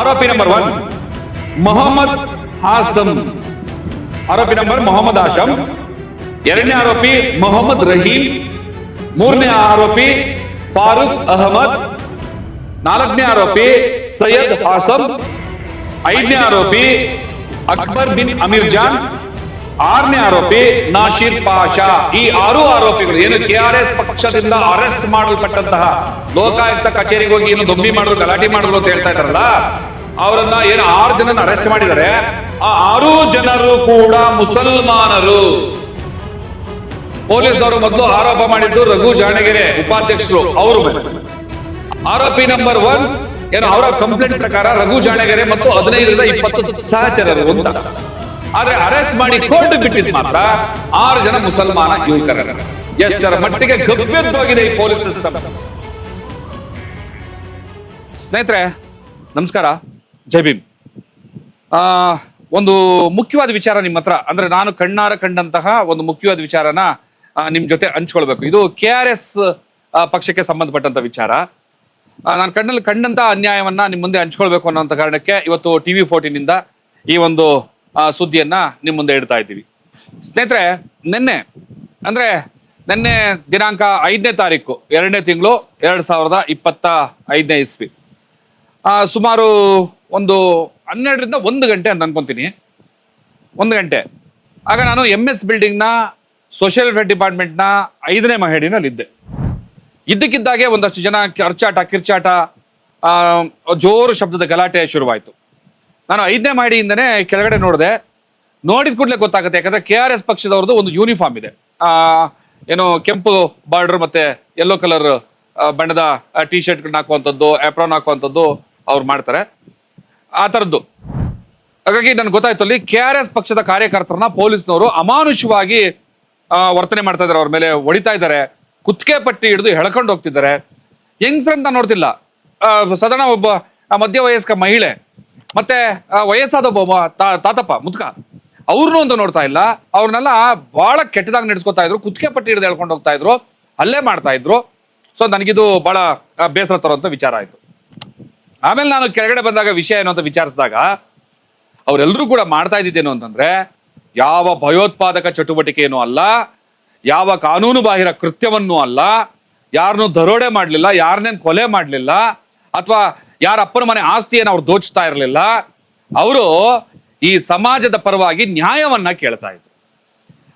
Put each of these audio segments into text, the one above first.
ಆರೋಪಿ number one Mohammed ಹಾಸಂ ಆರೋಪಿ number Mohammed ಹಾಸಂ ಎರಡನೇ ಆರೋಪಿ ಮೊಹಮ್ಮದ್ ರಹೀಂ। ಮೂರನೇ ಆರೋಪಿ ಫಾರೂಕ್ ಅಹಮದ್। ನಾಲ್ಕನೇ ಆರೋಪಿ ಸೈಯದ್ ಹಾಸಂ। ಐದನೇ ಆರೋಪಿ ಅಕ್ಬರ್ ಬಿನ್ ಅಮೀರ್ ಜಾನ್। ಆರನೇ ಆರೋಪಿ ನಾಶೀರ್ ಪಾಷಾ. ಈ ಆರು ಆರೋಪಿಗಳು ಏನು ಕೆಆರ್ಎಸ್ ಪಕ್ಷದಿಂದ ಅರೆಸ್ಟ್ ಮಾಡಲ್ಪಟ್ಟಂತಹ ಲೋಕಾಯುಕ್ತ ಕಚೇರಿಗೆ ಹೋಗಿ ಏನು ದೊಂಬಿ ಮಾಡಿದ್ರು, ಗಲಾಟೆ ಮಾಡಿದ್ರು ಅಂತ ಹೇಳ್ತಾ ಇದ್ರಲ್ಲ ಅವರನ್ನ ಏನು ಆರು ಜನ ಅರೆಸ್ಟ್ ಮಾಡಿದ್ದಾರೆ. ಆ ಆರು ಜನರು ಕೂಡ ಮುಸಲ್ಮಾನರು. ಪೊಲೀಸ್ನವರು ಮೊದಲು ಆರೋಪ ಮಾಡಿದ್ದು ರಘು ಜಾಣಗೆರೆ ಉಪಾಧ್ಯಕ್ಷರು, ಅವರು ಆರೋಪಿ ನಂಬರ್ ಒನ್ ಏನು ಅವರ ಕಂಪ್ಲೇಂಟ್ ಪ್ರಕಾರ ರಘು ಜಾಣಗೆರೆ ಮತ್ತು ಹದಿನೈದರಿಂದ ಇಪ್ಪತ್ತು ಸಹಚರರು ಅಂತ. ಆದ್ರೆ ಅರೆಸ್ಟ್ ಮಾಡಿ ಕೋರ್ಟ್ ಬಿಟ್ಟಿದ್ ಮಾತ್ರ ಆರು ಜನ ಮುಸಲ್ಮಾನ ಯುವಕರ ಎಷ್ಟರ ಮಟ್ಟಿಗೆ ಗಬ್ಬೆದ್ದೋಗಿದೆ ಈ ಪೊಲೀಸ್ ಸಿಸ್ಟಮ್. ಸ್ನೇಹಿತರೆ ನಮಸ್ಕಾರ. ಜೈ ಆ, ಒಂದು ಮುಖ್ಯವಾದ ವಿಚಾರ ನಿಮ್ಮ ಹತ್ರ. ಅಂದ್ರೆ ನಾನು ಕಣ್ಣಾರ ಕಂಡಂತಹ ಒಂದು ಮುಖ್ಯವಾದ ವಿಚಾರನ ನಿಮ್ ಜೊತೆ ಹಂಚ್ಕೊಳ್ಬೇಕು. ಇದು ಕೆ ಆರ್ ಎಸ್ ಪಕ್ಷಕ್ಕೆ ಸಂಬಂಧಪಟ್ಟಂತ ವಿಚಾರ. ನಾನು ಕಣ್ಣಲ್ಲಿ ಕಂಡಂತ ಅನ್ಯಾಯವನ್ನ ನಿಮ್ ಮುಂದೆ ಹಂಚ್ಕೊಳ್ಬೇಕು ಅನ್ನೋಂಥ ಕಾರಣಕ್ಕೆ ಇವತ್ತು ಟಿವಿ ಫೋರ್ಟಿನಿಂದ ಈ ಒಂದು ಸುದ್ದಿಯನ್ನ ನಿಮ್ ಮುಂದೆ ಇಡ್ತಾ ಇದ್ದೀವಿ. ಸ್ನೇಹಿತರೆ, ನಿನ್ನೆ, ಅಂದ್ರೆ ನಿನ್ನೆ ದಿನಾಂಕ ಐದನೇ ತಾರೀಕು, ಎರಡನೇ ತಿಂಗಳು ಎರಡ್ ಸಾವಿರದ ಇಪ್ಪತ್ತ ಐದನೇ ಇಸ್ವಿ. ಸುಮಾರು ಒಂದು ಹನ್ನೆರಡರಿಂದ ಒಂದು ಗಂಟೆ ಅಂತ ಅನ್ಕೊಂತೀನಿ. ಒಂದು ಗಂಟೆ. ಆಗ ನಾನು ಎಂ ಎಸ್ ಬಿಲ್ಡಿಂಗ್ನ, ಸೋಷಿಯಲ್ ವೆಲ್ಫೇರ್ ಡಿಪಾರ್ಟ್ಮೆಂಟ್ನ ಐದನೇ ಮಹಡಿನಲ್ಲಿದ್ದೆ. ಇದ್ದಕ್ಕಿದ್ದಾಗೆ ಒಂದಷ್ಟು ಜನ ಅರ್ಚಾಟ ಕಿರ್ಚಾಟ ಜೋರು ಶಬ್ದದ ಗಲಾಟೆ ಶುರುವಾಯಿತು. ನಾನು ಐದನೇ ಮಹಡಿಯಿಂದನೇ ಕೆಳಗಡೆ ನೋಡಿದೆ. ನೋಡಿದ ಕೂಡಲೇ ಗೊತ್ತಾಗುತ್ತೆ, ಯಾಕಂದ್ರೆ ಕೆ ಆರ್ ಎಸ್ ಪಕ್ಷದವ್ರದ್ದು ಒಂದು ಯೂನಿಫಾರ್ಮ್ ಇದೆ. ಏನು ಕೆಂಪು ಬಾರ್ಡರ್ ಮತ್ತೆ ಯೆಲ್ಲೋ ಕಲರ್ ಬಣ್ಣದ ಟಿ ಶರ್ಟ್ಗಳನ್ನ ಹಾಕುವಂಥದ್ದು ಆಪ್ರಾನ್ ಹಾಕುವಂಥದ್ದು ಅವ್ರು ಮಾಡ್ತಾರೆ. ಆ ಥರದ್ದು. ಹಾಗಾಗಿ ನನ್ಗೆ ಗೊತ್ತಾಯ್ತು ಅಲ್ಲಿ ಕೆ ಆರ್ ಎಸ್ ಪಕ್ಷದ ಕಾರ್ಯಕರ್ತರನ್ನ ಪೊಲೀಸ್ನವರು ಅಮಾನುಷವಾಗಿ ವರ್ತನೆ ಮಾಡ್ತಾ ಇದ್ದಾರೆ ಅವ್ರ ಮೇಲೆ ಹೊಡಿತಾ ಇದ್ದಾರೆ ಕುತ್ತಿಗೆ ಪಟ್ಟಿ ಹಿಡಿದು ಎಳ್ಕೊಂಡು ಹೋಗ್ತಿದ್ದಾರೆ. ಹೆಂಗ್ಸ್ರಂತ ನೋಡ್ತಿಲ್ಲ. ಸಾಧಾರಣ ಒಬ್ಬ ಮಧ್ಯ ಮಧ್ಯವಯಸ್ಕ ಮಹಿಳೆ ಮತ್ತೆ ವಯಸ್ಸಾದ ತಾತಪ್ಪ ಮುದ್ಕ ಅವ್ರನ್ನೂ ಅಂತ ನೋಡ್ತಾ ಇಲ್ಲ. ಅವ್ರನ್ನೆಲ್ಲ ಬಹಳ ಕೆಟ್ಟದಾಗ ನಡೆಸ್ಕೊತಾ ಇದ್ರು ಕುತ್ತಿಗೆ ಪಟ್ಟಿ ಹಿಡಿದು ಹೇಳ್ಕೊಂಡು ಹೋಗ್ತಾ ಇದ್ರು, ಅಲ್ಲೇ ಮಾಡ್ತಾ ಇದ್ರು. ಸೊ ನನಗಿದು ಬಹಳ ಬೇಸರ ತರುವಂತ ವಿಚಾರ ಆಯ್ತು. ಆಮೇಲೆ ನಾನು ಕೆಳಗಡೆ ಬಂದಾಗ ವಿಷಯ ಏನು ಅಂತ ವಿಚಾರಿಸಿದಾಗ ಅವರೆಲ್ಲರೂ ಕೂಡ ಮಾಡ್ತಾ ಇದ್ದಿದ್ದೇನು ಅಂತಂದ್ರೆ, ಯಾವ ಭಯೋತ್ಪಾದಕ ಚಟುವಟಿಕೆಯೂ ಅಲ್ಲ, ಯಾವ ಕಾನೂನು ಬಾಹಿರ ಕೃತ್ಯವನ್ನೂ ಅಲ್ಲ ಯಾರನ್ನೂ ದರೋಡೆ ಮಾಡಲಿಲ್ಲ ಯಾರನ್ನೇನು ಕೊಲೆ ಮಾಡಲಿಲ್ಲ, ಅಥವಾ ಯಾರ ಅಪ್ಪನ ಮನೆ ಆಸ್ತಿಯನ್ನು ಅವ್ರು ದೋಚ್ತಾ ಇರಲಿಲ್ಲ, ಅವರು ಈ ಸಮಾಜದ ಪರವಾಗಿ ನ್ಯಾಯವನ್ನ ಕೇಳ್ತಾ ಇದ್ರು.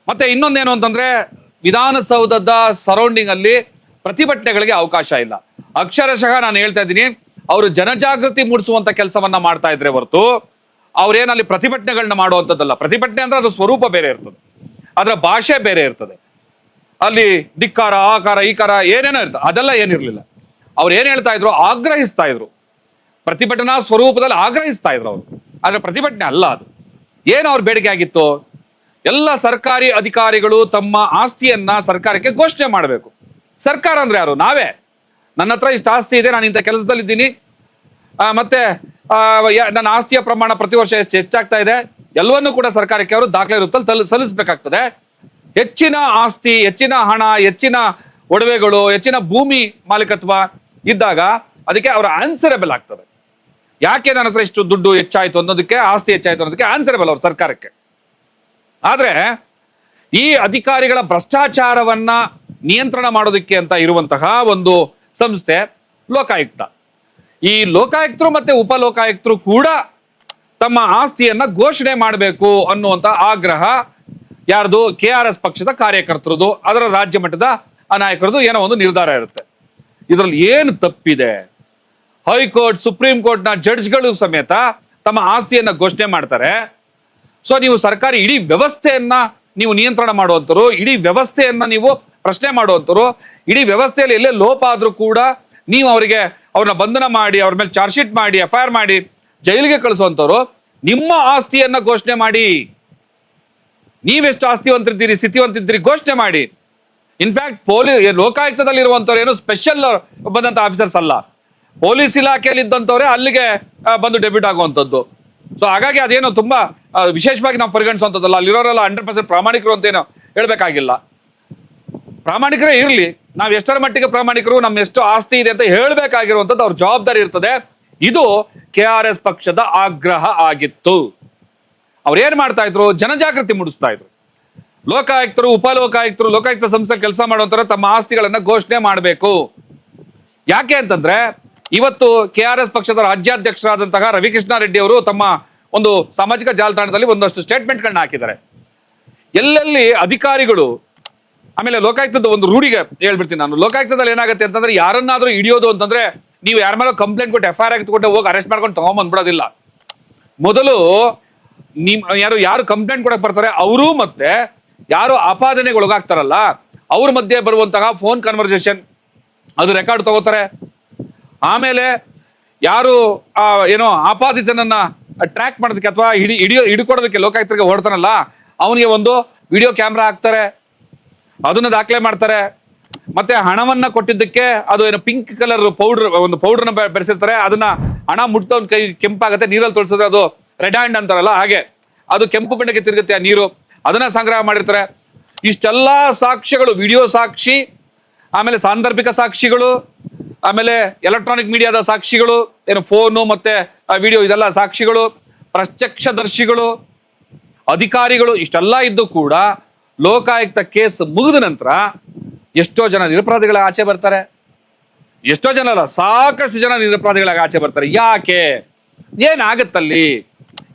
ಮತ್ತೆ ಇನ್ನೊಂದೇನು ಅಂತಂದ್ರೆ, ವಿಧಾನಸೌಧದ ಸರೌಂಡಿಂಗ್ ಅಲ್ಲಿ ಪ್ರತಿಭಟನೆಗಳಿಗೆ ಅವಕಾಶ ಇಲ್ಲ. ಅಕ್ಷರಶಃ ನಾನು ಹೇಳ್ತಾ ಇದ್ದೀನಿ, ಅವರು ಜನಜಾಗೃತಿ ಮೂಡಿಸುವಂತ ಕೆಲಸವನ್ನ ಮಾಡ್ತಾ ಇದ್ರೆ ಹೊರತು, ಅವ್ರೇನಲ್ಲಿ ಪ್ರತಿಭಟನೆಗಳನ್ನ ಮಾಡುವಂಥದ್ದಲ್ಲ. ಪ್ರತಿಭಟನೆ ಅಂದ್ರೆ ಅದು ಸ್ವರೂಪ ಬೇರೆ ಇರ್ತದೆ. ಅದರ ಭಾಷೆ ಬೇರೆ ಇರ್ತದೆ. ಅಲ್ಲಿ ಧಿಕ್ಕಾರ, ಆಕಾರ, ಈಕಾರ ಏನೇನೋ ಇರ್ತದೆ. ಅದೆಲ್ಲ ಏನಿರಲಿಲ್ಲ. ಅವ್ರು ಏನ್ ಹೇಳ್ತಾ ಇದ್ರು? ಆಗ್ರಹಿಸ್ತಾ ಇದ್ರು. ಪ್ರತಿಭಟನಾ ಸ್ವರೂಪದಲ್ಲಿ ಆಗ್ರಹಿಸ್ತಾ ಇದ್ರು ಅವರು. ಆದರೆ ಪ್ರತಿಭಟನೆ ಅಲ್ಲ ಅದು. ಏನು ಅವ್ರ ಬೇಡಿಕೆ ಆಗಿತ್ತು? ಎಲ್ಲ ಸರ್ಕಾರಿ ಅಧಿಕಾರಿಗಳು ತಮ್ಮ ಆಸ್ತಿಯನ್ನ ಸರ್ಕಾರಕ್ಕೆ ಘೋಷಣೆ ಮಾಡಬೇಕು. ಸರ್ಕಾರ ಅಂದ್ರೆ ಯಾರು? ನಾವೇ. ನನ್ನ ಹತ್ರ ಇಷ್ಟು ಆಸ್ತಿ ಇದೆ, ನಾನು ಇಂಥ ಕೆಲಸದಲ್ಲಿದ್ದೀನಿ. ಮತ್ತೆ ನನ್ನ ಆಸ್ತಿಯ ಪ್ರಮಾಣ ಪ್ರತಿ ವರ್ಷ ಎಷ್ಟು ಹೆಚ್ಚಾಗ್ತಾ ಇದೆ? ಎಲ್ಲವನ್ನೂ ಕೂಡ ಸರ್ಕಾರಕ್ಕೆ ಅವರು ದಾಖಲೆ ರೂಪದಲ್ಲಿ ತಲು ಸಲ್ಲಿಸಬೇಕಾಗ್ತದೆ. ಹೆಚ್ಚಿನ ಆಸ್ತಿ, ಹೆಚ್ಚಿನ ಹಣ, ಹೆಚ್ಚಿನ ಒಡವೆಗಳು, ಹೆಚ್ಚಿನ ಭೂಮಿ ಮಾಲೀಕತ್ವ ಇದ್ದಾಗ ಅದಕ್ಕೆ ಅವರ ಆನ್ಸರೇಬಲ್ ಆಗ್ತದೆ. ಯಾಕೆ ನನ್ನ ಹತ್ರ ಇಷ್ಟು ದುಡ್ಡು ಹೆಚ್ಚಾಯಿತು ಅನ್ನೋದಕ್ಕೆ, ಆಸ್ತಿ ಹೆಚ್ಚಾಯಿತು ಅನ್ನೋದಕ್ಕೆ ಆನ್ಸರಬಲ್ ಅವ್ರ ಸರ್ಕಾರಕ್ಕೆ. ಆದರೆ ಈ ಅಧಿಕಾರಿಗಳ ಭ್ರಷ್ಟಾಚಾರವನ್ನ ನಿಯಂತ್ರಣ ಮಾಡೋದಕ್ಕೆ ಅಂತ ಇರುವಂತಹ ಒಂದು ಸಂಸ್ಥೆ ಲೋಕಾಯುಕ್ತ. ಈ ಲೋಕಾಯುಕ್ತರು ಮತ್ತೆ ಉಪ ಲೋಕಾಯುಕ್ತರು ಕೂಡ ತಮ್ಮ ಆಸ್ತಿಯನ್ನ ಘೋಷಣೆ ಮಾಡಬೇಕು ಅನ್ನುವಂತ ಆಗ್ರಹ ಯಾರ್ದು? ಕೆ ಆರ್ ಎಸ್ ಪಕ್ಷದ ಕಾರ್ಯಕರ್ತರದು. ಅದರ ರಾಜ್ಯ ಮಟ್ಟದ ನಾಯಕರದು ಏನೋ ಒಂದು ನಿರ್ಧಾರ ಇರುತ್ತೆ. ಇದರಲ್ಲಿ ಏನು ತಪ್ಪಿದೆ? ಹೈಕೋರ್ಟ್, ಸುಪ್ರೀಂ ಕೋರ್ಟ್ನ ಜಡ್ಜ್ಗಳು ಸಮೇತ ತಮ್ಮ ಆಸ್ತಿಯನ್ನ ಘೋಷಣೆ ಮಾಡ್ತಾರೆ. ಸೊ ನೀವು ಸರ್ಕಾರಿ ಇಡೀ ವ್ಯವಸ್ಥೆಯನ್ನ ನೀವು ನಿಯಂತ್ರಣ ಮಾಡುವಂತರು, ಇಡೀ ವ್ಯವಸ್ಥೆಯನ್ನ ನೀವು ಪ್ರಶ್ನೆ ಮಾಡುವಂತರು, ಇಡೀ ವ್ಯವಸ್ಥೆಯಲ್ಲಿ ಎಲ್ಲೇ ಲೋಪ ಆದರೂ ಕೂಡ ನೀವು ಅವರಿಗೆ ಅವ್ರನ್ನ ಬಂಧನ ಮಾಡಿ, ಅವ್ರ ಮೇಲೆ ಚಾರ್ಜ್ ಶೀಟ್ ಮಾಡಿ ಎಫ್ ಮಾಡಿ, ಜೈಲಿಗೆ ಕಳಿಸುವಂತವ್ರು, ನಿಮ್ಮ ಆಸ್ತಿಯನ್ನ ಘೋಷಣೆ ಮಾಡಿ. ನೀವೆಷ್ಟು ಆಸ್ತಿವಂತರಿದ್ದೀರಿ ಸ್ಥಿತಿವಂತಿದ್ದೀರಿ ಘೋಷಣೆ ಮಾಡಿ. ಇನ್ಫ್ಯಾಕ್ಟ್ ಪೊಲೀಸ್ ಲೋಕಾಯುಕ್ತದಲ್ಲಿರುವಂಥವ್ರು ಏನು ಸ್ಪೆಷಲ್ ಬಂದಂತ ಆಫೀಸರ್ಸ್ ಅಲ್ಲ. ಪೊಲೀಸ್ ಇಲಾಖೆಯಲ್ಲಿ ಇದ್ದಂಥವ್ರೆ ಅಲ್ಲಿಗೆ ಬಂದು ಡೆಬ್ಯೂಟ್ ಆಗುವಂಥದ್ದು. ಸೊ ಹಾಗಾಗಿ ಅದೇನು ತುಂಬಾ ವಿಶೇಷವಾಗಿ ನಾವು ಪರಿಗಣಿಸುವಂಥದ್ದಲ್ಲ. ಅಲ್ಲಿರೋರೆಲ್ಲ ಹಂಡ್ರೆಡ್ ಪರ್ಸೆಂಟ್ ಪ್ರಾಮಾಣಿಕರು ಅಂತೇನು ಹೇಳಬೇಕಾಗಿಲ್ಲ. ಪ್ರಾಮಾಣಿಕರೇ ಇರಲಿ. ನಾವು ಎಷ್ಟರ ಮಟ್ಟಿಗೆ ಪ್ರಾಮಾಣಿಕರು ನಮ್ಮ ಎಷ್ಟು ಆಸ್ತಿ ಇದೆ ಅಂತ ಹೇಳಬೇಕಾಗಿರುವಂಥದ್ದು ಅವ್ರ ಜವಾಬ್ದಾರಿ ಇರ್ತದೆ. ಇದು ಕೆ ಆರ್ ಎಸ್ ಪಕ್ಷದ ಆಗ್ರಹ ಆಗಿತ್ತು. ಅವ್ರು ಏನು ಮಾಡ್ತಾ ಇದ್ರು? ಜನಜಾಗೃತಿ ಮೂಡಿಸ್ತಾ ಇದ್ರು. ಲೋಕಾಯುಕ್ತರು, ಉಪಲೋಕಾಯುಕ್ತರು, ಲೋಕಾಯುಕ್ತ ಸಂಸ್ಥೆ ಕೆಲಸ ಮಾಡುವಂತರ ತಮ್ಮ ಆಸ್ತಿಗಳನ್ನ ಘೋಷಣೆ ಮಾಡಬೇಕು. ಯಾಕೆ ಅಂತಂದ್ರೆ ಇವತ್ತು ಕೆ ಆರ್ ಎಸ್ ಪಕ್ಷದ ರಾಜ್ಯಾಧ್ಯಕ್ಷರಾದಂತಹ ರವಿಕೃಷ್ಣ ರೆಡ್ಡಿ ಅವರು ತಮ್ಮ ಒಂದು ಸಾಮಾಜಿಕ ಜಾಲತಾಣದಲ್ಲಿ ಒಂದಷ್ಟು ಸ್ಟೇಟ್ಮೆಂಟ್ಗಳನ್ನ ಹಾಕಿದ್ದಾರೆ. ಎಲ್ಲೆಲ್ಲಿ ಅಧಿಕಾರಿಗಳು, ಆಮೇಲೆ ಲೋಕಾಯುಕ್ತದ ಒಂದು ರೂಢಿಗೆ ಹೇಳ್ಬಿಡ್ತೀನಿ ನಾನು. ಲೋಕಾಯುಕ್ತದಲ್ಲಿ ಏನಾಗುತ್ತೆ ಅಂತಂದ್ರೆ ಯಾರನ್ನಾದ್ರೂ ಹಿಡಿಯೋದು ಅಂತಂದ್ರೆ ನೀವು ಯಾರ ಮೇಲೆ ಕಂಪ್ಲೇಂಟ್ ಕೊಟ್ಟು ಎಫ್ ಐ ಆರ್ ಹೋಗಿ ಅರೆಸ್ಟ್ ಮಾಡ್ಕೊಂಡು ತಗೊಂಬಂದ್ಬಿಡೋದಿಲ್ಲ. ಮೊದಲು ನಿಮ್, ಯಾರು ಯಾರು ಕಂಪ್ಲೇಂಟ್ ಕೊಡಕ್ ಬರ್ತಾರೆ ಅವರು ಮತ್ತೆ ಯಾರು ಆಪಾದನೆಗೆ ಒಳಗಾಗ್ತಾರಲ್ಲ, ಅವ್ರ ಮಧ್ಯೆ ಬರುವಂತಹ ಫೋನ್ ಕನ್ವರ್ಸೇಷನ್ ಅದು ರೆಕಾರ್ಡ್ ತಗೋತಾರೆ. ಆಮೇಲೆ ಯಾರು ಏನೋ ಆಪಾದಿತನನ್ನ ಟ್ರ್ಯಾಕ್ ಮಾಡೋದಕ್ಕೆ ಅಥವಾ ಹಿಡಿ, ಹಿಡಿಯೋ, ಹಿಡ್ಕೊಡೋದಕ್ಕೆ ಲೋಕಾಯುಕ್ತರಿಗೆ ಹೊಡ್ತಾನಲ್ಲ ಅವನಿಗೆ ಒಂದು ವಿಡಿಯೋ ಕ್ಯಾಮ್ರಾ ಹಾಕ್ತಾರೆ. ಅದನ್ನ ದಾಖಲೆ ಮಾಡ್ತಾರೆ. ಮತ್ತೆ ಹಣವನ್ನ ಕೊಟ್ಟಿದ್ದಕ್ಕೆ ಅದು ಏನು ಪಿಂಕ್ ಕಲರ್ ಪೌಡರ್ ಒಂದು ಪೌಡರ್ನ ಬೆರೆಸಿರ್ತಾರೆ. ಅದನ್ನ ಹಣ ಮುಟ್ಟ ಕೈ ಕೆಂಪಾಗತ್ತೆ, ನೀರಲ್ಲಿ ತೋರಿಸಿದ್ರೆ ಅದು ರೆಡ್ ಹ್ಯಾಂಡ್ ಅಂತಾರಲ್ಲ, ಹಾಗೆ. ಅದು ಕೆಂಪು ಬಣ್ಣಕ್ಕೆ ತಿರುಗುತ್ತೆ ಆ ನೀರು. ಅದನ್ನ ಸಂಗ್ರಹ ಮಾಡಿರ್ತಾರೆ. ಇಷ್ಟೆಲ್ಲ ಸಾಕ್ಷ್ಯಗಳು ವಿಡಿಯೋ ಸಾಕ್ಷಿ, ಆಮೇಲೆ ಸಾಂದರ್ಭಿಕ ಸಾಕ್ಷಿಗಳು ಆಮೇಲೆ ಎಲೆಕ್ಟ್ರಾನಿಕ್ ಮೀಡಿಯಾದ ಸಾಕ್ಷಿಗಳು, ಏನು ಫೋನು ಮತ್ತೆ ವಿಡಿಯೋ ಇದೆಲ್ಲ ಸಾಕ್ಷಿಗಳು, ಪ್ರತ್ಯಕ್ಷದರ್ಶಿಗಳು, ಅಧಿಕಾರಿಗಳು, ಇಷ್ಟೆಲ್ಲ ಇದ್ದು ಕೂಡ ಲೋಕಾಯುಕ್ತ ಕೇಸ್ ಮುಗಿದ ನಂತರ ಎಷ್ಟೋ ಜನ ನಿರಪರಾಧಿಗಳ ಆಚೆ ಬರ್ತಾರೆ. ಎಷ್ಟೋ ಜನ ಅಲ್ಲ ಸಾಕಷ್ಟು ಜನ ನಿರಪರಾಧಿಗಳಾಗಿ ಆಚೆ ಬರ್ತಾರೆ. ಯಾಕೆ? ಏನಾಗತ್ತಲ್ಲಿ?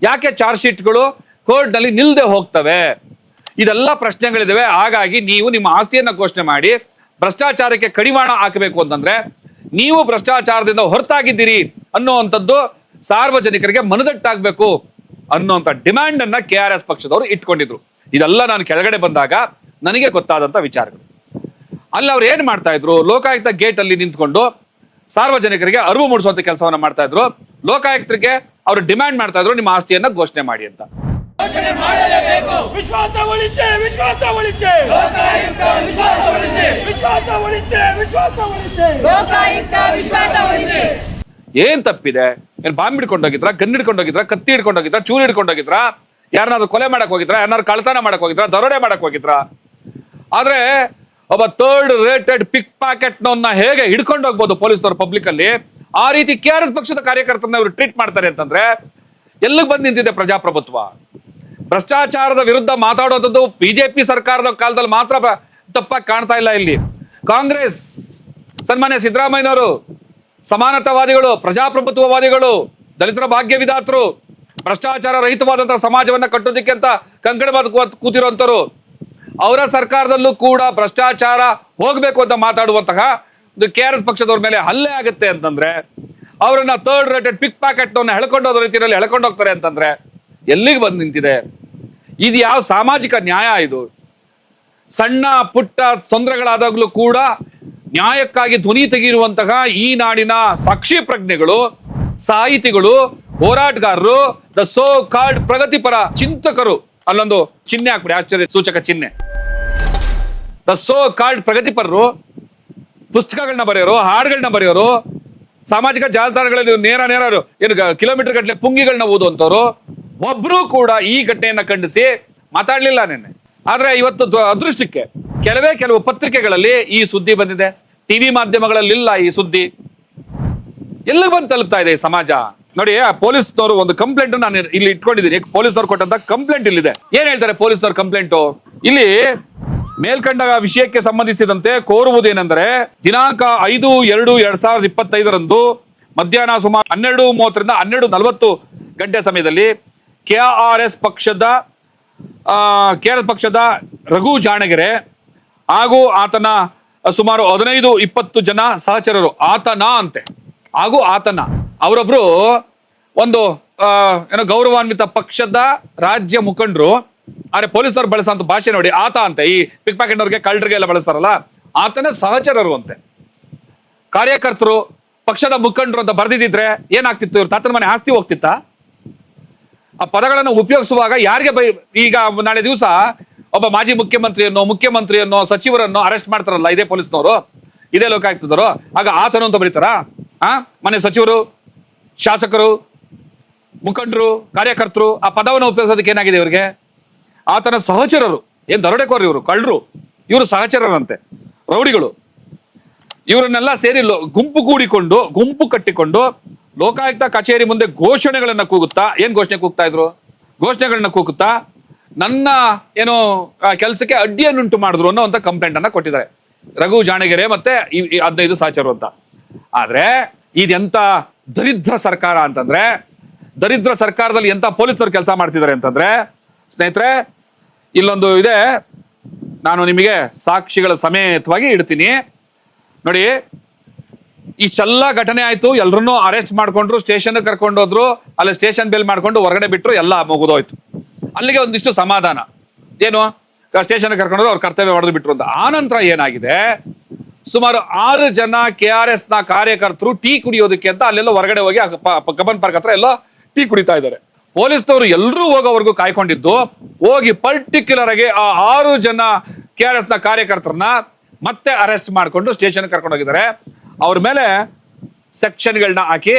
ಯಾಕೆ ಚಾರ್ಜ್ ಶೀಟ್ಗಳು ಕೋರ್ಟ್ನಲ್ಲಿ ನಿಲ್ದೆ ಹೋಗ್ತವೆ? ಇದೆಲ್ಲ ಪ್ರಶ್ನೆಗಳಿದಾವೆ. ಹಾಗಾಗಿ ನೀವು ನಿಮ್ಮ ಆಸ್ತಿಯನ್ನ ಘೋಷಣೆ ಮಾಡಿ, ಭ್ರಷ್ಟಾಚಾರಕ್ಕೆ ಕಡಿವಾಣ ಹಾಕಬೇಕು ಅಂತಂದ್ರೆ ನೀವು ಭ್ರಷ್ಟಾಚಾರದಿಂದ ಹೊರತಾಗಿದ್ದೀರಿ ಅನ್ನುವಂಥದ್ದು ಸಾರ್ವಜನಿಕರಿಗೆ ಮನದಟ್ಟಾಗಬೇಕು ಅನ್ನುವಂಥ ಡಿಮ್ಯಾಂಡ್ ಅನ್ನ ಕೆ ಆರ್ ಎಸ್ ಪಕ್ಷದವರು ಇಟ್ಕೊಂಡಿದ್ರು. ಇದೆಲ್ಲ ನಾನು ಕೆಳಗಡೆ ಬಂದಾಗ ನನಗೆ ಗೊತ್ತಾದಂತ ವಿಚಾರಗಳು. ಅಲ್ಲಿ ಅವ್ರು ಏನು ಮಾಡ್ತಾ ಇದ್ರು? ಲೋಕಾಯುಕ್ತ ಗೇಟ್ ಅಲ್ಲಿ ನಿಂತ್ಕೊಂಡು ಸಾರ್ವಜನಿಕರಿಗೆ ಅರಿವು ಮೂಡಿಸುವಂಥ ಕೆಲಸವನ್ನ ಮಾಡ್ತಾ ಇದ್ರು. ಲೋಕಾಯುಕ್ತರಿಗೆ ಅವರು ಡಿಮ್ಯಾಂಡ್ ಮಾಡ್ತಾ ಇದ್ರು, ನಿಮ್ಮ ಆಸ್ತಿಯನ್ನ ಘೋಷಣೆ ಮಾಡಿ ಅಂತ. ವಿಶ್ವಾಸ ಉಳಿತೆ ವಿಶ್ವಾಸ ಉಳಿತೆ. ವಿಶ್ವಾಸ ಉಳಿತೆ. ವಿಶ್ವಾಸ ಉಳಿತೆ ಲೋಕಾಯುಕ್ತ ವಿಶ್ವಾಸ ಉಳಿತೆ. ಏನ್ ತಪ್ಪಿದೆ? ಏನ್ ಬಾಂಬ್ ಹಿಡ್ಕೊಂಡೋಗಿದ್ರ ಗನ್ ಹಿಡ್ಕೊಂಡೋಗಿದ್ರ ಕತ್ತಿ ಹಿಡ್ಕೊಂಡೋಗಿದ್ರ ಚೂರು ಹಿಡ್ಕೊಂಡೋಗಿದ್ರ ಯಾರನ್ನಾದ್ರೂ ಕೊಲೆ ಮಾಡಕ್ ಹೋಗಿದ್ರ? ಯಾರನ್ನಾರು ಕಳ್ತನ ಮಾಡಕ್ ಹೋಗಿದ್ರ? ದರೋಡೆ ಮಾಡಕ್ ಹೋಗಿದ್ರ? ಆದ್ರೆ ಒಬ್ಬ ಥರ್ಡ್ ರೇಟೆಡ್ ಪಿಕ್ ಪ್ಯಾಕೆಟ್ನ ಹೇಗೆ ಹಿಡ್ಕೊಂಡು ಹೋಗ್ಬೋದು ಪೊಲೀಸ್ನವರು ಪಬ್ಲಿಕ್ ಅಲ್ಲಿ? ಆ ರೀತಿ ಕೆ ಆರ್ ಎಸ್ ಪಕ್ಷದ ಕಾರ್ಯಕರ್ತರನ್ನ ಇವರು ಟ್ರೀಟ್ ಮಾಡ್ತಾರೆ ಅಂತಂದ್ರೆ ಎಲ್ಲಿಗೆ ಬಂದು ನಿಂತಿದೆ ಪ್ರಜಾಪ್ರಭುತ್ವ? ಭ್ರಷ್ಟಾಚಾರದ ವಿರುದ್ಧ ಮಾತಾಡೋದದ್ದು ಬಿಜೆಪಿ ಸರ್ಕಾರದ ಕಾಲದಲ್ಲಿ ಮಾತ್ರ ತಪ್ಪಾಗಿ ಕಾಣ್ತಾ ಇಲ್ಲ ಇಲ್ಲಿ. ಕಾಂಗ್ರೆಸ್, ಸನ್ಮಾನ್ಯ ಸಿದ್ದರಾಮಯ್ಯನವರು, ಸಮಾನತಾವಾದಿಗಳು, ಪ್ರಜಾಪ್ರಭುತ್ವವಾದಿಗಳು, ದಲಿತರ ಭಾಗ್ಯ ವಿಧಾತರು ಭ್ರಷ್ಟಾಚಾರ ರಹಿತವಾದಂತಹ ಸಮಾಜವನ್ನ ಕಟ್ಟೋದಿಕ್ಕೆ ಅಂತ ಕಂಕಣ ಕೂತಿರುವಂತರು ಅವರ ಸರ್ಕಾರದಲ್ಲೂ ಕೂಡ ಭ್ರಷ್ಟಾಚಾರ ಹೋಗಬೇಕು ಅಂತ ಮಾತಾಡುವಂತಹ ಒಂದು ಕೆ ಆರ್ ಪಕ್ಷದವ್ರ ಮೇಲೆ ಹಲ್ಲೆ ಆಗುತ್ತೆ ಅಂತಂದ್ರೆ, ಅವರನ್ನ ಥರ್ಡ್ ರೇಟೆಡ್ ಪಿಕ್ ಪ್ಯಾಕೆಟ್ ಹೇಳ್ಕೊಂಡು ಹೋದ ರೀತಿಯಲ್ಲಿ ಎಳ್ಕೊಂಡು ಹೋಗ್ತಾರೆ ಅಂತಂದ್ರೆ, ಎಲ್ಲಿಗೆ ಬಂದು ನಿಂತಿದೆ? ಇದು ಯಾವ ಸಾಮಾಜಿಕ ನ್ಯಾಯ ಇದು? ಸಣ್ಣ, ಪುಟ್ಟ ತೊಂದರೆಗಳಾದಾಗಲೂ ಕೂಡ ನ್ಯಾಯಕ್ಕಾಗಿ ಧ್ವನಿ ತೆಗೆಯಿರುವಂತಹ ಈ ನಾಡಿನ ಸಾಕ್ಷಿ ಪ್ರಜ್ಞೆಗಳು, ಸಾಹಿತಿಗಳು, ಹೋರಾಟಗಾರರು ದ ಸೋ ಕಾರ್ಡ್ ಪ್ರಗತಿಪರ ಚಿಂತಕರು. ಅಲ್ಲೊಂದು ಚಿಹ್ನೆ ಹಾಕ್ಬಿಡಿ, ಆಶ್ಚರ್ಯ ಸೂಚಕ ಚಿಹ್ನೆ. ದ ಸೋ ಕಾರ್ಡ್ ಪ್ರಗತಿಪರರು, ಪುಸ್ತಕಗಳನ್ನ ಬರೆಯೋರು ಹಾಡುಗಳನ್ನ ಬರೆಯೋರು, ಸಾಮಾಜಿಕ ಜಾಲತಾಣಗಳಲ್ಲಿ ನೇರ ನೇರ ಏನು ಕಿಲೋಮೀಟರ್ ಗಟ್ಟಲೆ ಪುಂಗಿಗಳನ್ನ ಓದುವಂತವ್ರು ಒಬ್ರು ಕೂಡ ಈ ಘಟನೆಯನ್ನ ಖಂಡಿಸಿ ಮಾತಾಡಲಿಲ್ಲ ನಿನ್ನೆ. ಆದ್ರೆ ಇವತ್ತು ಅದೃಷ್ಟಕ್ಕೆ ಕೆಲವೇ ಕೆಲವು ಪತ್ರಿಕೆಗಳಲ್ಲಿ ಈ ಸುದ್ದಿ ಬಂದಿದೆ. ಟಿವಿ ಮಾಧ್ಯಮಗಳಲ್ಲಿ ಇಲ್ಲ ಈ ಸುದ್ದಿ. ಎಲ್ಲ ಬಂದು ತಲುಪ್ತಾ ಇದೆ ಈ ಸಮಾಜ? ನೋಡಿ, ಆ ಪೊಲೀಸ್ನವರು ಒಂದು ಕಂಪ್ಲೇಂಟ್ ನಾನು ಇಲ್ಲಿ ಇಟ್ಕೊಂಡಿದ್ದೀನಿ. ಪೊಲೀಸ್ನವ್ರು ಕೊಟ್ಟಂತ ಕಂಪ್ಲೇಂಟ್ ಇಲ್ಲಿದೆ. ಏನ್ ಹೇಳ್ತಾರೆ ಪೊಲೀಸ್ನವ್ರ ಕಂಪ್ಲೇಂಟು ಇಲ್ಲಿ ಮೇಲ್ಕಂಡ ವಿಷಯಕ್ಕೆ ಸಂಬಂಧಿಸಿದಂತೆ ಕೋರುವುದೇನೆಂದರೆ ದಿನಾಂಕ ಐದು ಎರಡು ಎರಡ್ ಸಾವಿರದ ಇಪ್ಪತ್ತೈದರಂದು ಮಧ್ಯಾಹ್ನ ಸುಮಾರು ಹನ್ನೆರಡು ಮೂವತ್ತರಿಂದ ಹನ್ನೆರಡು ನಲವತ್ತು ಗಂಟೆ ಸಮಯದಲ್ಲಿ ಕೆ ಆರ್ ಎಸ್ ಪಕ್ಷದ ಕೆ ಆರ್ ಪಕ್ಷದ ರಘು ಜಾಣಗೆರೆ ಹಾಗೂ ಆತನ ಸುಮಾರು ಹದಿನೈದು, ಇಪ್ಪತ್ತು ಜನ ಸಹಚರರು, ಆತನ ಅಂತೆ. ಹಾಗೂ ಆತನ. ಅವರೊಬ್ರು ಒಂದು ಏನೋ ಗೌರವಾನ್ವಿತ ಪಕ್ಷದ ರಾಜ್ಯ ಮುಖಂಡರು, ಆದರೆ ಪೊಲೀಸರು ಬಳಸೋಂಥ ಭಾಷೆ ನೋಡಿ, ಆತ ಅಂತೆ. ಈ ಪಿಕ್ ಪ್ಯಾಕೆಟ್ ಅವ್ರಿಗೆ ಕಳ್ಳರಿಗೆ ಎಲ್ಲ ಬಳಸ್ತಾರಲ್ಲ, ಆತನ ಸಹಚರರು ಅಂತೆ. ಕಾರ್ಯಕರ್ತರು, ಪಕ್ಷದ ಮುಖಂಡರು ಅಂತ ಬರ್ದಿದ್ರೆ ಏನಾಗ್ತಿತ್ತು? ಇವ್ರ ತಾತನ ಮನೆ ಆಸ್ತಿ ಹೋಗ್ತಿತ್ತಾ? ಆ ಪದಗಳನ್ನು ಉಪಯೋಗಿಸುವಾಗ ಯಾರಿಗೆ ಬೈ ಈಗ ನಾಳೆ ದಿವಸ ಒಬ್ಬ ಮಾಜಿ ಮುಖ್ಯಮಂತ್ರಿಯನ್ನು ಮುಖ್ಯಮಂತ್ರಿಯನ್ನು, ಸಚಿವರನ್ನು ಅರೆಸ್ಟ್ ಮಾಡ್ತಾರಲ್ಲ ಇದೇ ಪೊಲೀಸ್ನವರು? ಇದೇ ಲೋಕ ಲೋಕಾಯುಕ್ತದವರು? ಆಗ ಆತನು ಅಂತ ಬರೀತಾರ? ಆ? ಮನೆ ಸಚಿವರು, ಶಾಸಕರು, ಮುಖಂಡರು, ಕಾರ್ಯಕರ್ತರು, ಆ ಪದವನ್ನು ಉಪಯೋಗಿಸೋದಕ್ಕೆ ಏನಾಗಿದೆ ಇವರಿಗೆ? ಆತನ ಸಹಚರರು, ಏನು ದರೋಡೆಕೋರು ಇವರು, ಕಳ್ಳರು, ಇವರು ಸಹಚರರಂತೆ, ರೌಡಿಗಳು. ಇವರನ್ನೆಲ್ಲ ಸೇರಿ ಲೋ- ಗುಂಪು ಕೂಡಿಕೊಂಡು, ಗುಂಪು ಕಟ್ಟಿಕೊಂಡು ಲೋಕಾಯುಕ್ತ ಕಚೇರಿ ಮುಂದೆ ಘೋಷಣೆಗಳನ್ನ ಕೂಗುತ್ತಾ? ಏನ್ ಘೋಷಣೆ ಕೂಗ್ತಾ ಇದ್ರು? ಘೋಷಣೆಗಳನ್ನ ಕೂಗುತ್ತಾ? ನನ್ನ ಏನು ಕೆಲಸಕ್ಕೆ ಅಡ್ಡಿಯನ್ನುಂಟು ಮಾಡಿದ್ರು ಅನ್ನೋ ಅಂತ ಕಂಪ್ಲೇಂಟ್ ಅನ್ನ ಕೊಟ್ಟಿದ್ದಾರೆ. ರಘು ಜಾಣಗೆರೆ ಮತ್ತೆ ಹದಿನೈದು ಸಾಚರು ಅಂತ. ಆದ್ರೆ ಇದೆಂತ ದರಿದ್ರ ಸರ್ಕಾರ ಅಂತಂದ್ರೆ, ದರಿದ್ರ ಸರ್ಕಾರದಲ್ಲಿ ಎಂತ ಪೊಲೀಸರು ಕೆಲಸ ಮಾಡ್ತಿದ್ದಾರೆ ಅಂತಂದ್ರೆ, ಸ್ನೇಹಿತರೆ, ಇಲ್ಲೊಂದು ಇದೆ. ನಾನು ನಿಮಗೆ ಸಾಕ್ಷಿಗಳ ಸಮೇತವಾಗಿ ಇಡ್ತೀನಿ. ನೋಡಿ ಇಷ್ಟೆಲ್ಲ ಘಟನೆ ಆಯ್ತು, ಎಲ್ರನ್ನೂ ಅರೆಸ್ಟ್ ಮಾಡ್ಕೊಂಡ್ರು ಸ್ಟೇಷನ್ ಕರ್ಕೊಂಡು ಹೋದ್ರು, ಅಲ್ಲಿ ಸ್ಟೇಷನ್ ಬೇಲ್ ಮಾಡ್ಕೊಂಡು ಹೊರಗಡೆ ಬಿಟ್ಟರು ಎಲ್ಲ ಮುಗಿದೋಯ್ತು. ಅಲ್ಲಿಗೆ ಒಂದಿಷ್ಟು ಸಮಾಧಾನ. ಏನು? ಸ್ಟೇಷನ್ ಕರ್ಕೊಂಡು ಅವ್ರ ಕರ್ತವ್ಯ ಹೊಡೆದು ಬಿಟ್ರು ಅಂತ. ಆನಂತರ ಏನಾಗಿದೆ? ಸುಮಾರು ಆರು ಜನ ಕೆ ಆರ್ ಎಸ್ನ ಕಾರ್ಯಕರ್ತರು ಟೀ ಕುಡಿಯೋದಕ್ಕೆ ಅಂತ ಅಲ್ಲೆಲ್ಲ ಹೊರಗಡೆ ಹೋಗಿ ಕಬ್ಬನ್ ಪಾರ್ಕ್ ಹತ್ರ ಎಲ್ಲ ಟೀ ಕುಡಿತಾ ಇದ್ದಾರೆ. ಪೊಲೀಸ್ನವರು ಎಲ್ಲರೂ ಹೋಗೋವರೆಗೂ ಕಾಯ್ಕೊಂಡಿದ್ದು. ಹೋಗಿ ಪರ್ಟಿಕ್ಯುಲರ್ ಆಗಿ ಆ ಆರು ಜನ ಕೆ ಆರ್ ಎಸ್ನ ಕಾರ್ಯಕರ್ತರನ್ನ ಮತ್ತೆ ಅರೆಸ್ಟ್ ಮಾಡಿಕೊಂಡು ಸ್ಟೇಷನ್ ಕರ್ಕೊಂಡು ಹೋಗಿದ್ದಾರೆ. ಅವ್ರ ಮೇಲೆ ಸೆಕ್ಷನ್ಗಳನ್ನ ಹಾಕಿ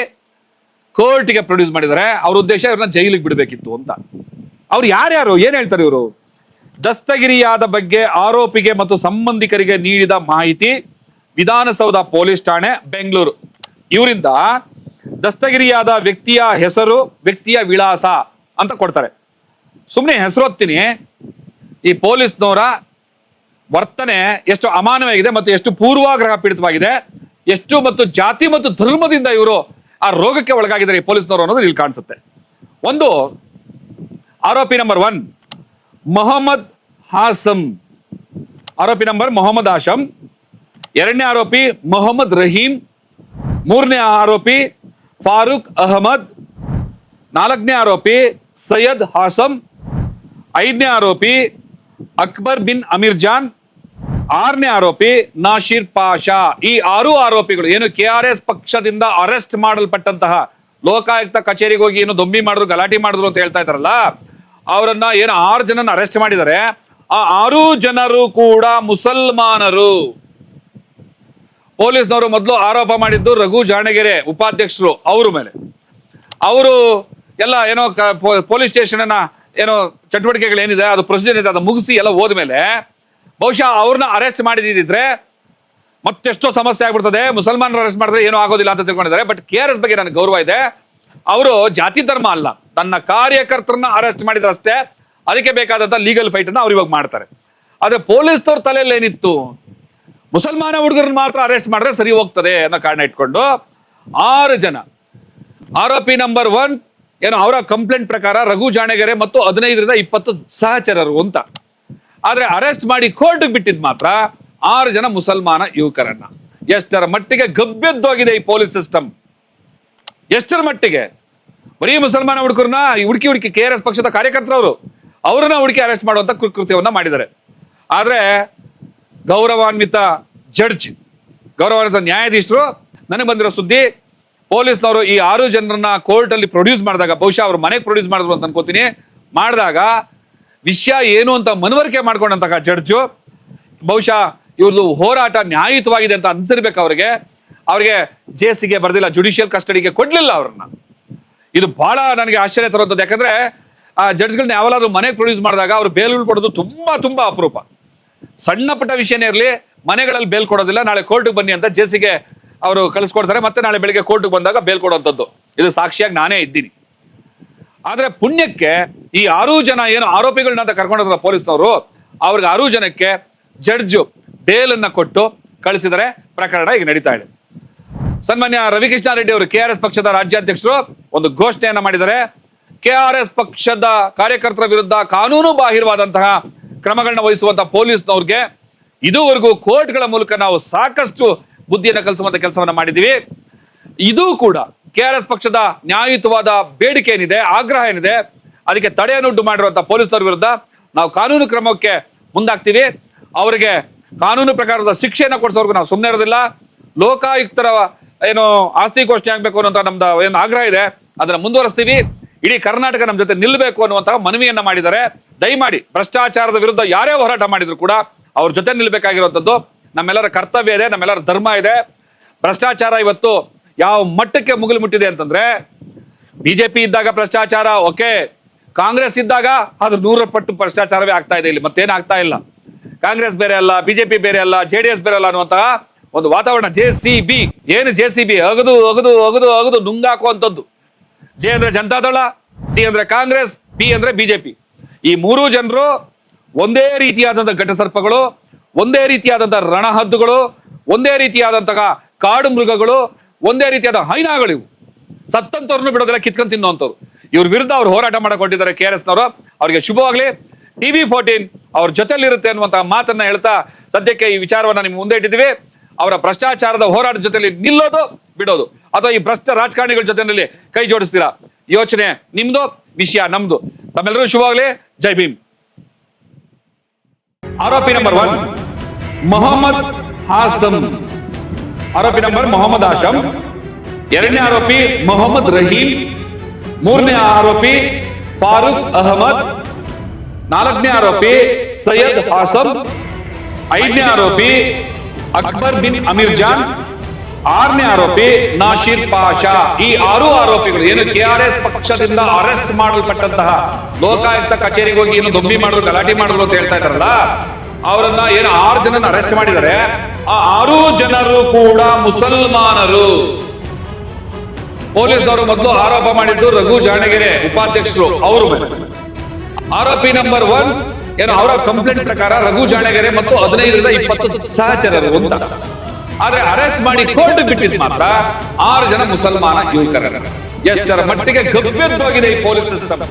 ಕೋರ್ಟ್ಗೆ ಪ್ರೊಡ್ಯೂಸ್ ಮಾಡಿದ್ದಾರೆ. ಅವ್ರ ಉದ್ದೇಶ ಇವ್ರನ್ನ ಜೈಲಿಗೆ ಬಿಡಬೇಕಿತ್ತು ಅಂತ. ಅವ್ರು ಯಾರ್ಯಾರು? ಏನ್ ಹೇಳ್ತಾರೆ ಇವರು? ದಸ್ತಗಿರಿಯಾದ ಬಗ್ಗೆ ಆರೋಪಿಗೆ ಮತ್ತು ಸಂಬಂಧಿಕರಿಗೆ ನೀಡಿದ ಮಾಹಿತಿ ವಿಧಾನಸೌಧ ಪೊಲೀಸ್ ಠಾಣೆ, ಬೆಂಗಳೂರು. ಇವರಿಂದ ದಸ್ತಗಿರಿಯಾದ ವ್ಯಕ್ತಿಯ ಹೆಸರು, ವ್ಯಕ್ತಿಯ ವಿಳಾಸ ಅಂತ ಕೊಡ್ತಾರೆ. ಸುಮ್ಮನೆ ಹೆಸರು ಓದ್ತೀನಿ ಈ ಪೊಲೀಸ್ನವರ ವರ್ತನೆ ಎಷ್ಟು ಅಮಾನವಾಗಿದೆ ಮತ್ತು ಎಷ್ಟು ಪೂರ್ವಾಗ್ರಹ ಪೀಡಿತವಾಗಿದೆ. ಎಷ್ಟು ಮತ್ತು ಜಾತಿ ಮತ್ತು ಧರ್ಮದಿಂದ ಇವರು ಆ ರೋಗಕ್ಕೆ ಒಳಗಾಗಿದ್ದಾರೆ ಈ ಪೊಲೀಸ್ನವರು ಅನ್ನೋದು ಇಲ್ಲಿ ಕಾಣಿಸುತ್ತೆ. ಒಂದು ಆರೋಪಿ ನಂಬರ್ ಒನ್ ಮೊಹಮ್ಮದ್ ಹಾಸಂ. ಆರೋಪಿ ನಂಬರ್ ಮೊಹಮ್ಮದ್ ಹಾಸಂ. ಎರಡನೇ ಆರೋಪಿ ಮೊಹಮ್ಮದ್ ರಹೀಂ. ಮೂರನೇ ಆರೋಪಿ ಫಾರೂಕ್ ಅಹಮದ್. ನಾಲ್ಕನೇ ಆರೋಪಿ ಸೈಯದ್ ಹಾಸಂ. ಐದನೇ ಆರೋಪಿ ಅಕ್ಬರ್ ಬಿನ್ ಅಮೀರ್ ಜಾನ್. ಆರನೇ ಆರೋಪಿ ನಾಶೀರ್ ಪಾಷಾ. ಈ ಆರು ಆರೋಪಿಗಳು ಏನು ಕೆ ಆರ್ ಎಸ್ ಪಕ್ಷದಿಂದ ಅರೆಸ್ಟ್ ಮಾಡಲ್ಪಟ್ಟಂತಹ ಲೋಕಾಯುಕ್ತ ಕಚೇರಿಗೆ ಹೋಗಿ ಏನು ದೊಂಬಿ ಮಾಡಿದ್ರು, ಗಲಾಟೆ ಮಾಡಿದ್ರು ಅಂತ ಹೇಳ್ತಾ ಇದ್ದಾರಲ್ಲ, ಅವರನ್ನ ಏನು ಆರು ಜನನ ಅರೆಸ್ಟ್ ಮಾಡಿದ್ದಾರೆ. ಆ ಆರು ಜನರು ಕೂಡ ಮುಸಲ್ಮಾನರು. ಪೊಲೀಸ್ನವರು ಮೊದಲು ಆರೋಪ ಮಾಡಿದ್ದು ರಘು ಜಾಣಗೆರೆ ಉಪಾಧ್ಯಕ್ಷರು ಅವ್ರ ಮೇಲೆ. ಅವರು ಎಲ್ಲ ಏನೋ ಪೊಲೀಸ್ ಸ್ಟೇಷನ್ ಏನೋ ಚಟುವಟಿಕೆಗಳು ಏನಿದೆ ಅದು ಪ್ರೊಸೀಜರ್ ಇದೆ, ಅದು ಮುಗಿಸಿ ಎಲ್ಲ ಹೋದ್ಮೇಲೆ ಬಹುಶಃ ಅವ್ರನ್ನ ಅರೆಸ್ಟ್ ಮಾಡಿದಿದ್ರೆ ಮತ್ತೆಷ್ಟೋ ಸಮಸ್ಯೆ ಆಗ್ಬಿಡ್ತದೆ ಮುಸಲ್ಮಾನರು ಅರೆಸ್ಟ್ ಮಾಡಿದ್ರೆ ಏನೂ ಆಗೋದಿಲ್ಲ ಅಂತ ತಿಳ್ಕೊಂಡಿದ್ದಾರೆ. ಬಟ್ ಕೆ ಆರ್ ಎಸ್ ಬಗ್ಗೆ ನನಗೆ ಗೌರವ ಇದೆ. ಅವರು ಜಾತಿ ಧರ್ಮ ಅಲ್ಲ. ತನ್ನ ಕಾರ್ಯಕರ್ತರನ್ನ ಅರೆಸ್ಟ್ ಮಾಡಿದ್ರೆ ಅಷ್ಟೇ ಅದಕ್ಕೆ ಬೇಕಾದಂಥ ಲೀಗಲ್ ಫೈಟ್ ಅನ್ನ ಅವ್ರು ಇವಾಗ ಮಾಡ್ತಾರೆ. ಆದರೆ ಪೊಲೀಸ್ನವ್ರ ತಲೆಯಲ್ಲಿ ಏನಿತ್ತು? ಮುಸಲ್ಮಾನ ಹುಡುಗರನ್ನ ಮಾತ್ರ ಅರೆಸ್ಟ್ ಮಾಡಿದ್ರೆ ಸರಿ ಹೋಗ್ತದೆ ಅನ್ನೋ ಕಾರಣ ಇಟ್ಕೊಂಡು ಆರು ಜನ. ಆರೋಪಿ ನಂಬರ್ ಒನ್ ಏನು ಅವರ ಕಂಪ್ಲೇಂಟ್ ಪ್ರಕಾರ ರಘು ಜಾಣಗೆರೆ ಮತ್ತು ಹದಿನೈದರಿಂದ ಇಪ್ಪತ್ತು ಸಹಚರರು ಅಂತ. ಆದ್ರೆ ಅರೆಸ್ಟ್ ಮಾಡಿ ಕೋರ್ಟ್ ಬಿಟ್ಟಿದ್ ಮಾತ್ರ ಆರು ಜನ ಮುಸಲ್ಮಾನ ಯುವಕರನ್ನ. ಎಷ್ಟರ ಮಟ್ಟಿಗೆ ಗಬ್ಬೆದ್ದೋಗಿದೆ ಈ ಪೊಲೀಸ್ ಸಿಸ್ಟಮ್? ಎಷ್ಟರ ಮಟ್ಟಿಗೆ? ಬರೀ ಮುಸಲ್ಮಾನ ಹುಡುಗರನ್ನ ಹುಡುಕಿ ಹುಡುಕಿ ಕೆ ಆರ್ ಎಸ್ ಪಕ್ಷದ ಕಾರ್ಯಕರ್ತರವರು, ಅವ್ರನ್ನ ಹುಡುಕಿ ಅರೆಸ್ಟ್ ಮಾಡುವಂತ ಕೃತ್ಯವನ್ನ ಮಾಡಿದ್ದಾರೆ. ಆದರೆ ಗೌರವಾನ್ವಿತ ಜಡ್ಜ್, ಗೌರವಾನ್ವಿತ ನ್ಯಾಯಾಧೀಶರು, ನನಗೆ ಬಂದಿರೋ ಸುದ್ದಿ, ಪೊಲೀಸ್ನವರು ಈ ಆರು ಜನರನ್ನ ಕೋರ್ಟಲ್ಲಿ ಪ್ರೊಡ್ಯೂಸ್ ಮಾಡಿದಾಗ, ಬಹುಶಃ ಅವ್ರ ಮನೆಗೆ ಪ್ರೊಡ್ಯೂಸ್ ಮಾಡಿದ್ರು ಅಂತ ಅನ್ಕೋತೀನಿ. ಮಾಡಿದಾಗ ವಿಷಯ ಏನು ಅಂತ ಮನವರಿಕೆ ಮಾಡ್ಕೊಂಡಂತಹ ಜಡ್ಜು. ಬಹುಶಃ ಇವ್ರದ್ದು ಹೋರಾಟ ನ್ಯಾಯಯುತವಾಗಿದೆ ಅಂತ ಅನ್ಸಿರ್ಬೇಕು ಅವ್ರಿಗೆ. ಅವ್ರಿಗೆ ಜೇಸಿಗೆ ಬರ್ದಿಲ್ಲ ಜುಡಿಷಿಯಲ್ ಕಸ್ಟಡಿಗೆ ಕೊಡ್ಲಿಲ್ಲ ಅವ್ರನ್ನ. ಇದು ಬಹಳ ನನಗೆ ಆಶ್ಚರ್ಯ ತರುವಂಥದ್ದು. ಯಾಕಂದ್ರೆ ಆ ಜಡ್ಜ್ಗಳನ್ನ ಯಾವಾಗಾದ್ರೂ ಮನೆಗೆ ಪ್ರೊಡ್ಯೂಸ್ ಮಾಡಿದಾಗ ಅವ್ರು ಬೇಲ್ ಕೊಡೋದು ತುಂಬಾ ತುಂಬಾ ಅಪರೂಪ. ಸಣ್ಣ ಪುಟ್ಟ ವಿಷಯನೇ ಇರಲಿ, ಮನೆಗಳಲ್ಲಿ ಬೇಲ್ ಕೊಡೋದಿಲ್ಲ, ನಾಳೆ ಕೋರ್ಟ್ಗೆ ಬನ್ನಿ ಅಂತ ಜೇಸಿಗೆ ಅವರು ಕಳಿಸ್ಕೊಡ್ತಾರೆ, ಮತ್ತೆ ನಾಳೆ ಬೆಳಿಗ್ಗೆ ಕೋರ್ಟ್ಗೆ ಬಂದಾಗ ಬೇಲ್ ಕೊಡುವಂಥದ್ದು ಇದು ಸಾಕ್ಷಿಯಾಗಿ ನಾನೇ ಇದ್ದೀನಿ. ಆದ್ರೆ ಪುಣ್ಯಕ್ಕೆ ಈ ಆರು ಜನ ಏನು ಆರೋಪಿಗಳನ್ನ ಅಂತ ಕರ್ಕೊಂಡೋದ್ರ ಪೊಲೀಸ್ನವರು, ಅವ್ರಿಗೆ ಆರು ಜನಕ್ಕೆ ಜಡ್ಜ್ ಬೇಲನ್ನ ಕೊಟ್ಟು ಕಳಿಸಿದರೆ ಪ್ರಕರಣ ಈಗ ನಡೀತಾ ಇದೆ. ಸನ್ಮಾನ್ಯ ರವಿಕೃಷ್ಣ ರೆಡ್ಡಿ ಅವರು ಕೆ ಆರ್ ಎಸ್ ಪಕ್ಷದ ರಾಜ್ಯಾಧ್ಯಕ್ಷರು ಒಂದು ಘೋಷಣೆಯನ್ನ ಮಾಡಿದ್ದಾರೆ. ಕೆ ಪಕ್ಷದ ಕಾರ್ಯಕರ್ತರ ವಿರುದ್ಧ ಕಾನೂನು ಬಾಹಿರವಾದಂತಹ ಕ್ರಮಗಳನ್ನ ವಹಿಸುವಂತಹ ಪೊಲೀಸ್ನವ್ರಿಗೆ ಇದುವರೆಗೂ ಕೋರ್ಟ್ಗಳ ಮೂಲಕ ನಾವು ಸಾಕಷ್ಟು ಬುದ್ಧಿಯನ್ನು ಕಲಿಸುವಂತ ಕೆಲಸವನ್ನ ಮಾಡಿದ್ದೀವಿ. ಇದು ಕೂಡ ಕೆ ಆರ್ ಎಸ್ ಪಕ್ಷದ ನ್ಯಾಯಯುತವಾದ ಬೇಡಿಕೆ ಏನಿದೆ, ಆಗ್ರಹ ಏನಿದೆ, ಅದಕ್ಕೆ ತಡೆಯನ್ನುಂಟು ಮಾಡಿರುವಂತಹ ಪೊಲೀಸರ ವಿರುದ್ಧ ನಾವು ಕಾನೂನು ಕ್ರಮಕ್ಕೆ ಮುಂದಾಗ್ತೀವಿ. ಅವರಿಗೆ ಕಾನೂನು ಪ್ರಕಾರದ ಶಿಕ್ಷೆಯನ್ನು ಕೊಡಿಸೋರ್ಗು ನಾವು ಸುಮ್ಮನೆ ಇರೋದಿಲ್ಲ. ಲೋಕಾಯುಕ್ತರ ಏನು ಆಸ್ತಿ ಆಗ್ಬೇಕು ಅನ್ನೋಂಥ ನಮ್ದು ಏನು ಆಗ್ರಹ ಇದೆ, ಅದನ್ನು ಮುಂದುವರಿಸ್ತೀವಿ. ಇಡೀ ಕರ್ನಾಟಕ ನಮ್ಮ ಜೊತೆ ನಿಲ್ಲಬೇಕು ಅನ್ನುವಂತಹ ಮನವಿಯನ್ನ ಮಾಡಿದ್ದಾರೆ. ದಯಮಾಡಿ ಭ್ರಷ್ಟಾಚಾರದ ವಿರುದ್ಧ ಯಾರೇ ಹೋರಾಟ ಮಾಡಿದ್ರು ಕೂಡ ಅವ್ರ ಜೊತೆ ನಿಲ್ಬೇಕಾಗಿರುವಂಥದ್ದು ನಮ್ಮೆಲ್ಲರ ಕರ್ತವ್ಯ ಇದೆ, ನಮ್ಮೆಲ್ಲರ ಧರ್ಮ ಇದೆ. ಭ್ರಷ್ಟಾಚಾರ ಇವತ್ತು ಯಾವ ಮಟ್ಟಕ್ಕೆ ಮುಗಿಲು ಮುಟ್ಟಿದೆ ಅಂತಂದ್ರೆ ಬಿಜೆಪಿ ಇದ್ದಾಗ ಭ್ರಷ್ಟಾಚಾರ, ಓಕೆ. ಕಾಂಗ್ರೆಸ್ ಇದ್ದಾಗ ಅದು ನೂರ ಪಟ್ಟು ಭ್ರಷ್ಟಾಚಾರವೇ ಆಗ್ತಾ ಇದೆ ಇಲ್ಲಿ, ಮತ್ತೇನು ಆಗ್ತಾ ಇಲ್ಲ. ಕಾಂಗ್ರೆಸ್ ಬೇರೆ ಅಲ್ಲ, ಬಿಜೆಪಿ ಬೇರೆ ಅಲ್ಲ, ಜೆ ಡಿ ಎಸ್ ಬೇರೆ ಅಲ್ಲ ಅನ್ನುವಂತಹ ಒಂದು ವಾತಾವರಣ, ಜೆ ಸಿ ಬಿ. ಏನು ಜೆ ಸಿ ಬಿ? ಅಗದು ಅಗದು ಅಗದು ಅಗದು ನುಂಗಾಕುವಂಥದ್ದು. ಜೆ ಅಂದ್ರೆ ಜನತಾದಳ ಸಿ ಅಂದ್ರೆ ಕಾಂಗ್ರೆಸ್, ಬಿ ಅಂದ್ರೆ ಬಿಜೆಪಿ. ಈ ಮೂರು ಜನರು ಒಂದೇ ರೀತಿಯಾದಂತಹ ಘಟಸರ್ಪಗಳು, ಒಂದೇ ರೀತಿಯಾದಂತಹ ರಣಹದ್ದುಗಳು, ಒಂದೇ ರೀತಿಯಾದಂತಹ ಕಾಡು ಮೃಗಗಳು ಒಂದೇ ರೀತಿಯಾದ ಹೈನಾಗಳು ಇವು ಸತ್ತಂತವ್ರನ್ನು ಬಿಡೋದಿಲ್ಲ ಕಿತ್ಕೊಂಡು ತಿನ್ನುವಂಥವ್ರು ಇವ್ರ ವಿರುದ್ಧ ಅವ್ರು ಹೋರಾಟ ಮಾಡಿಕೊಂಡಿದ್ದಾರೆ ಕೆ ಆರ್ ಎಸ್ನವರು. ಅವರಿಗೆ ಶುಭವಾಗ್ಲಿ. ಟಿವಿ ಫೋರ್ಟೀನ್ ಅವ್ರ ಜೊತೆಲಿರುತ್ತೆ ಅನ್ನುವಂತಹ ಮಾತನ್ನ ಹೇಳ್ತಾ ಸದ್ಯಕ್ಕೆ ಈ ವಿಚಾರವನ್ನ ನಿಮ್ ಮುಂದೆ ಇಟ್ಟಿದ್ದೀವಿ. ಅವರ ಭ್ರಷ್ಟಾಚಾರದ ಹೋರಾಟದ ಜೊತೆಲಿ ನಿಲ್ಲೋದು, ಬಿಡೋದು. ಅಥವಾ ಈ ಭ್ರಷ್ಟ ರಾಜಕಾರಣಿಗಳ ಜೊತೆಯಲ್ಲಿ ಕೈ ಜೋಡಿಸ್ತೀರಾ? ಯೋಚನೆ ನಿಮ್ದು, ವಿಷಯ ನಮ್ದು. ತಮ್ಮೆಲ್ಲರೂ ಶುಭವಾಗಲಿ. ಜೈ ಭೀಮ್. ಆರೋಪಿ ನಂಬರ್ ಒನ್, ಮೊಹಮ್ಮದ್ ಹಾಸಮ್ ಆರೋಪಿ ನಂಬರ್ ಮೊಹಮ್ಮದ್ ಆಶಮ್ ಎರಡನೇ ಆರೋಪಿ ಮೊಹಮ್ಮದ್ ರಹೀಂ. ಮೂರನೇ ಆರೋಪಿ ಫಾರೂಕ್ ಅಹಮದ್. ನಾಲ್ಕನೇ ಆರೋಪಿ ಸೈಯದ್ ಹಾಸಂ ಐದನೇ ಆರೋಪಿ ಅಕ್ಬರ್ ಬಿನ್ ಅಮೀರ್ ಜಾನ್. ಆರನೇ ಆರೋಪಿ ನಾಶೀರ್ ಪಾಷಾ. ಈ ಆರು ಆರೋಪಿಗಳು ಏನು ಕೆ ಆರ್ ಎಸ್ ಪಕ್ಷದಿಂದ ಅರೆಸ್ಟ್ ಮಾಡಲ್ಪಟ್ಟಂತಹ ಲೋಕಾಯುಕ್ತ ಕಚೇರಿಗೆ ಹೋಗಿ ಏನು ದೊಂಬಿ ಮಾಡಲು ಗಲಾಟೆ ಮಾಡಲು ಅಂತ ಹೇಳ್ತಾ ಇದ್ದಾರಲ್ಲ ಅವರನ್ನ ಏನು ಆರು ಜನ ಅರೆಸ್ಟ್ ಮಾಡಿದ್ದಾರೆ. ಆ ಆರು ಜನರು ಕೂಡ ಮುಸಲ್ಮಾನರು. ಪೊಲೀಸ್ನವರು ಮೊದಲು ಆರೋಪ ಮಾಡಿದ್ದು ರಘು ಜಾಣಗೆರೆ ಉಪಾಧ್ಯಕ್ಷರು, ಅವರು ಆರೋಪಿ ನಂಬರ್ ಒನ್ ಏನು ಅವರ ಕಂಪ್ಲೇಂಟ್ ಪ್ರಕಾರ ರಘು ಜಾಣಗೆರೆ ಮತ್ತು ಹದಿನೈದರಿಂದ ಇಪ್ಪತ್ತು ಸಹಚರರು ಅಂತ. ಆದ್ರೆ ಅರೆಸ್ಟ್ ಮಾಡಿ ಕೋರ್ಟ್ ಬಿಟ್ಟಿದ್ ಮಾತ್ರ ಆರು ಜನ ಮುಸಲ್ಮಾನ ಯುವಕರ. ಎಷ್ಟರ ಮಟ್ಟಿಗೆ ಗಬ್ಬೆದ್ದೋಗಿದೆ ಈ ಪೊಲೀಸ್ ಸಿಸ್ಟಮ್.